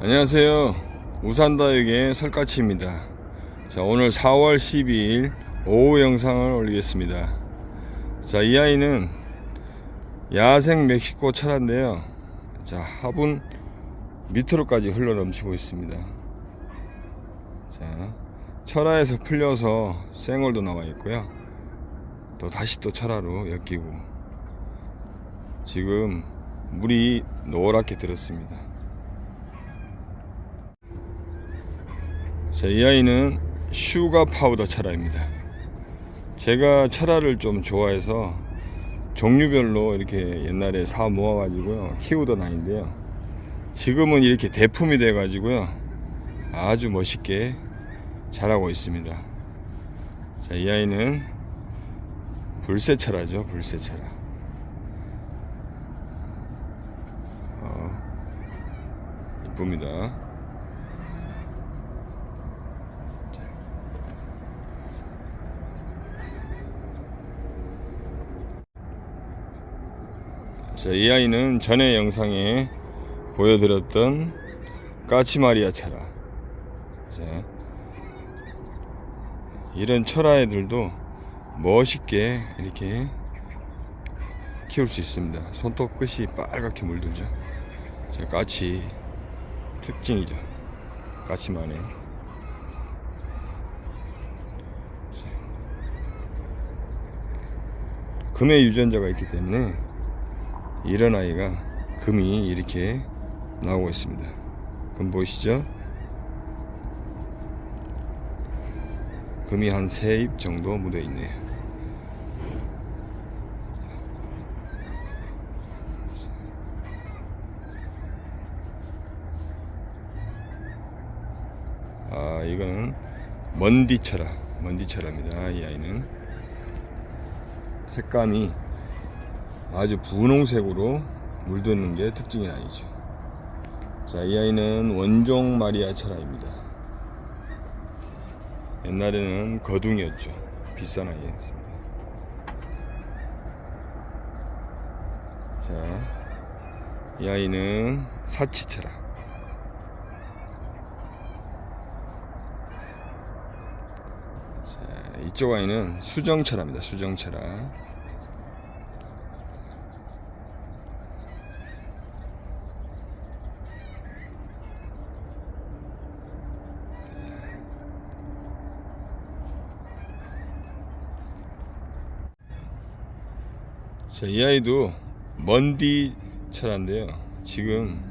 안녕하세요. 우산다육의 설까치입니다. 자, 오늘 4월 12일 오후 영상을 올리겠습니다. 자, 이 아이는 야생 멕시코 철화인데요. 자, 화분 밑으로까지 흘러 넘치고 있습니다. 자, 철화에서 풀려서 생얼도 나와 있고요. 또 다시 또 철화로 엮이고 지금 물이 노랗게 들었습니다. 자, 이 아이는 슈가 파우더 철화입니다. 제가 철화를 좀 좋아해서 종류별로 이렇게 옛날에 사 모아가지고요 키우던 아이인데요. 지금은 이렇게 대품이 돼가지고요 아주 멋있게 자라고 있습니다. 자, 이 아이는 불새 철화. 어, 이쁩니다. 자, 이 아이는 전에 영상에 보여드렸던 까치마리아 철화. 자, 이런 철화애들도 멋있게 이렇게 키울 수 있습니다. 손톱 끝이 빨갛게 물들죠. 자, 까치 특징이죠. 까치만의. 자, 금의 유전자가 있기 때문에 이런 아이가 금이 이렇게 나오고 있습니다. 금 보이시죠? 금이 한 세 입 정도 묻어 있네요. 아, 이거는 먼디철아, 먼디철아입니다. 이 아이는 색감이 아주 분홍색으로 물드는 게 특징이 아니죠. 자, 이 아이는 원종 마리아 철아입니다. 옛날에는 거둥이었죠. 비싼 아이였습니다. 자, 이 아이는 사치철아. 자, 이쪽 아이는 수정철아입니다. 수정철아. 자, 이 아이도 먼디 철화인데요. 지금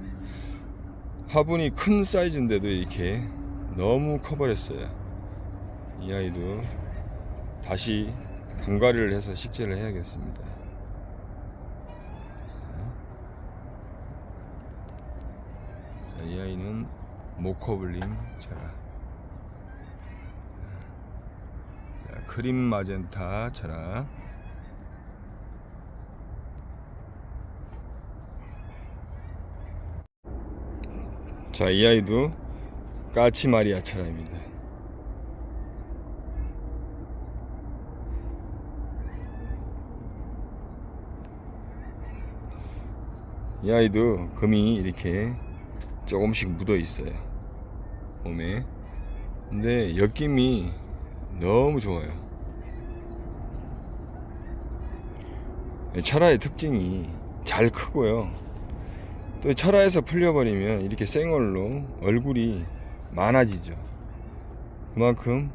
화분이 큰 사이즈인데도 이렇게 너무 커버렸어요. 이 아이도 다시 분갈이를 해서 식재를 해야겠습니다. 자, 이 아이는 모커블링 철화. 자, 크림 마젠타 철화. 자, 이 아이도 까치마리아 철화입니다. 이 아이도 금이 이렇게 조금씩 묻어 있어요. 몸에. 근데 엮임이 너무 좋아요. 철화의 특징이 잘 크고요. 또 철화에서 풀려버리면 이렇게 생얼로 얼굴이 많아지죠. 그만큼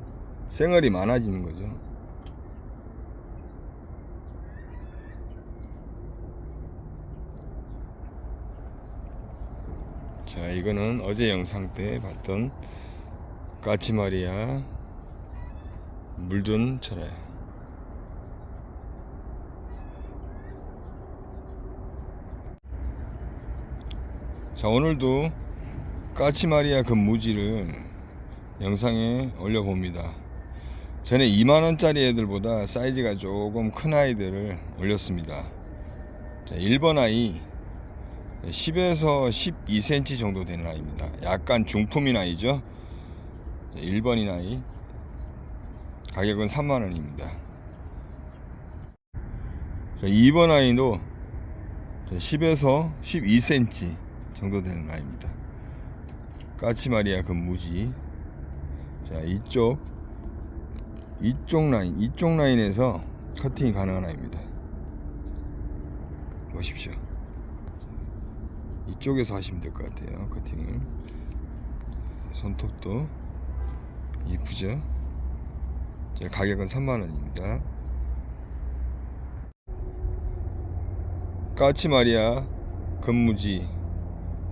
생얼이 많아지는 거죠. 자, 이거는 어제 영상 때 봤던 까치마리아 물든 철화예요. 자 오늘도 까치마리아 그 무지를 영상에 올려봅니다. 전에 2만원짜리 애들보다 사이즈가 조금 큰 아이들을 올렸습니다. 자 1번 아이 10에서 12cm 정도 되는 아이입니다. 약간 중품인 아이죠? 1번인 아이. 가격은 3만원입니다. 자 2번 아이도 10에서 12cm 정도 되는 아이입니다. 까치마리아 금무지. 자, 이쪽 이쪽 라인, 이쪽 라인에서 커팅이 가능한 아이입니다. 보십시오. 이쪽에서 하시면 될 것 같아요. 커팅을. 손톱도 이쁘죠? 자, 가격은 3만원입니다. 까치마리아 금무지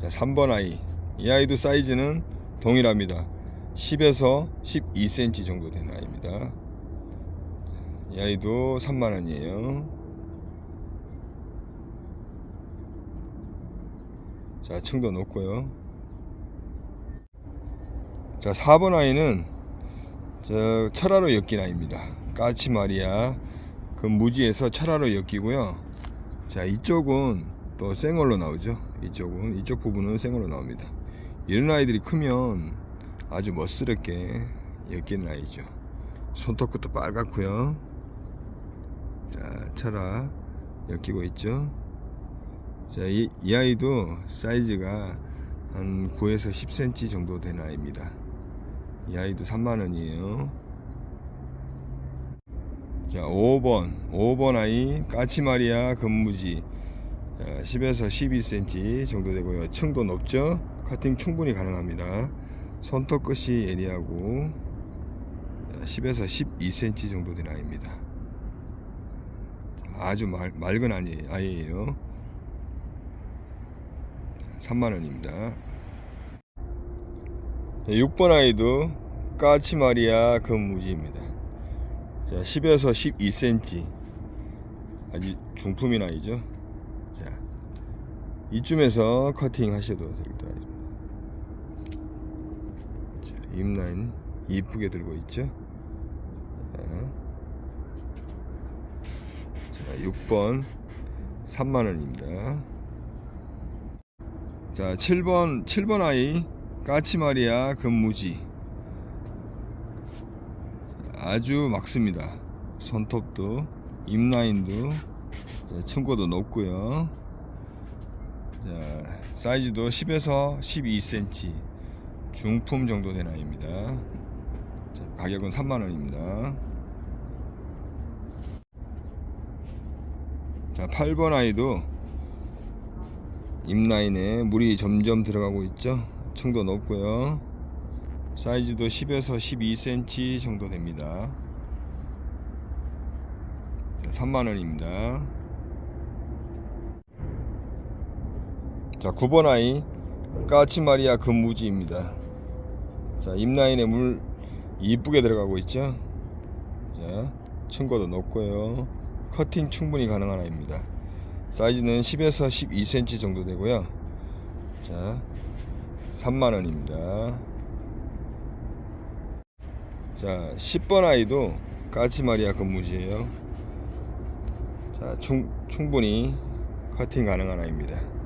자, 3번 아이. 이 아이도 사이즈는 동일합니다. 10에서 12cm 정도 되는 아이입니다. 이 아이도 3만원이에요. 자 층도 높고요. 자 4번 아이는 저 철화로 엮인 아이입니다. 까치마리아 그 무지에서 철화로 엮이고요. 자 이쪽은 또 생얼로 나오죠. 이쪽은 이쪽 부분은 생얼로 나옵니다. 이런 아이들이 크면 아주 멋스럽게 엮이는 아이죠. 손톱 끝도 빨갛고요. 자 철화 엮이고 있죠. 자 이 이 아이도 사이즈가 한 9에서 10cm 정도 되는 아이입니다. 이 아이도 3만원이에요. 자 5번. 5번 아이 까치마리아 금무지. 자, 10에서 12cm 정도 되고요. 층도 높죠? 커팅 충분히 가능합니다. 손톱 끝이 예리하고 자, 10에서 12cm 정도 되는 아이입니다. 아주 말, 맑은 아이, 아이예요. 3만원입니다. 6번 아이도 까치마리아 금무지입니다. 자, 10에서 12cm 아주 중품인 아이죠. 자, 이쯤에서 커팅 하셔도 됩니다. 자, 입라인 이쁘게 들고 있죠. 자, 자 6번 3만원입니다. 자, 7번 7번 아이 까치마리아 금무지 아주 막습니다. 손톱도 입라인도 층고도 높고요. 자, 사이즈도 10에서 12cm 중품 정도 되는 아이입니다. 자, 가격은 3만 원입니다. 자, 8번 아이도 입라인에 물이 점점 들어가고 있죠. 층도 높고요. 사이즈도 10에서 12cm 정도 됩니다. 3만원입니다. 자, 9번 아이 까치마리아 금무지입니다. 자, 입라인에 물 이쁘게 들어가고 있죠. 자, 층고도 높고요. 커팅 충분히 가능한 아이입니다. 사이즈는 10에서 12cm 정도 되고요. 자, 3만원입니다. 자 10번 아이도 까치마리아 근무지예요 자 충, 충분히 커팅 가능한 아이입니다 자,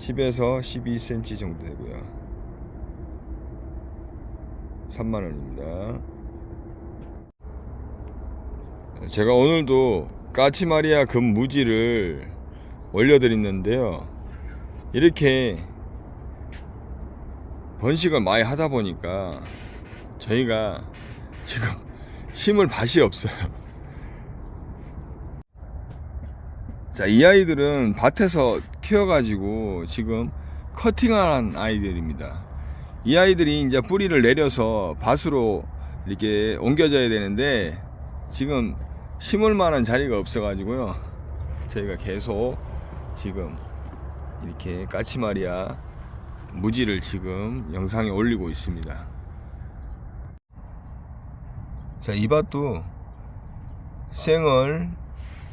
10에서 12cm 정도 되고요. 3만원입니다. 제가 오늘도 까치마리아 금무지를 올려드렸는데요. 이렇게 번식을 많이 하다 보니까 저희가 지금 심을 밭이 없어요. 자, 이 아이들은 밭에서 키워가지고 지금 커팅한 아이들입니다. 이 아이들이 이제 뿌리를 내려서 밭으로 이렇게 옮겨져야 되는데 지금 심을 만한 자리가 없어가지고요. 저희가 계속 지금 이렇게 까치마리아 무지를 지금 영상에 올리고 있습니다. 자, 이 밭도 생얼,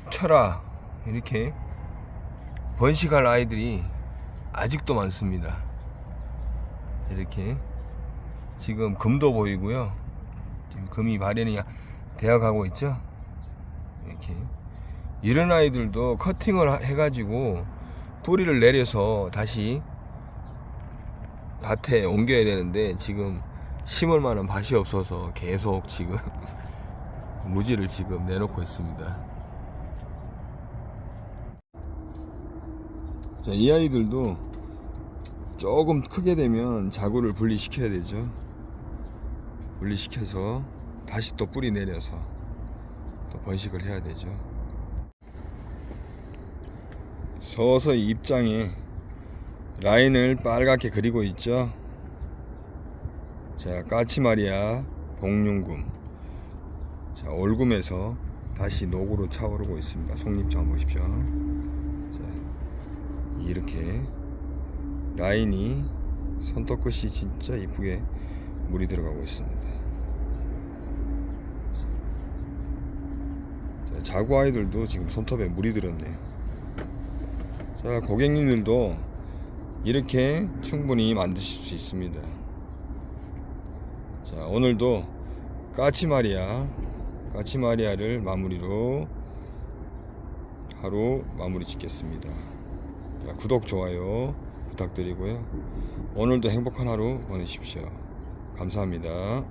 철아 이렇게 번식할 아이들이 아직도 많습니다. 이렇게 지금 금도 보이고요. 지금 금이 발현이 되어가고 있죠. 이렇게 이런 아이들도 커팅을 해가지고 뿌리를 내려서 다시 밭에 옮겨야 되는데 지금 심을 만한 밭이 없어서 계속 지금 무지를 지금 내놓고 있습니다. 자, 이 아이들도 조금 크게 되면 자구를 분리시켜야 되죠. 분리시켜서 다시 또 뿌리 내려서 또 번식을 해야 되죠. 서서히 입장에 라인을 빨갛게 그리고 있죠. 자, 까치마리아 복륜금. 자, 올금에서 다시 녹으로 차오르고 있습니다. 속립장 한번 보십시오. 자, 이렇게 라인이 손톱 끝이 진짜 이쁘게 물이 들어가고 있습니다. 자, 자구 아이들도 지금 손톱에 물이 들었네요. 자, 고객님들도 이렇게 충분히 만드실 수 있습니다. 자, 오늘도 까치마리아, 까치마리아를 마무리로 하루 마무리 짓겠습니다. 자, 구독, 좋아요 부탁드리고요. 오늘도 행복한 하루 보내십시오. 감사합니다.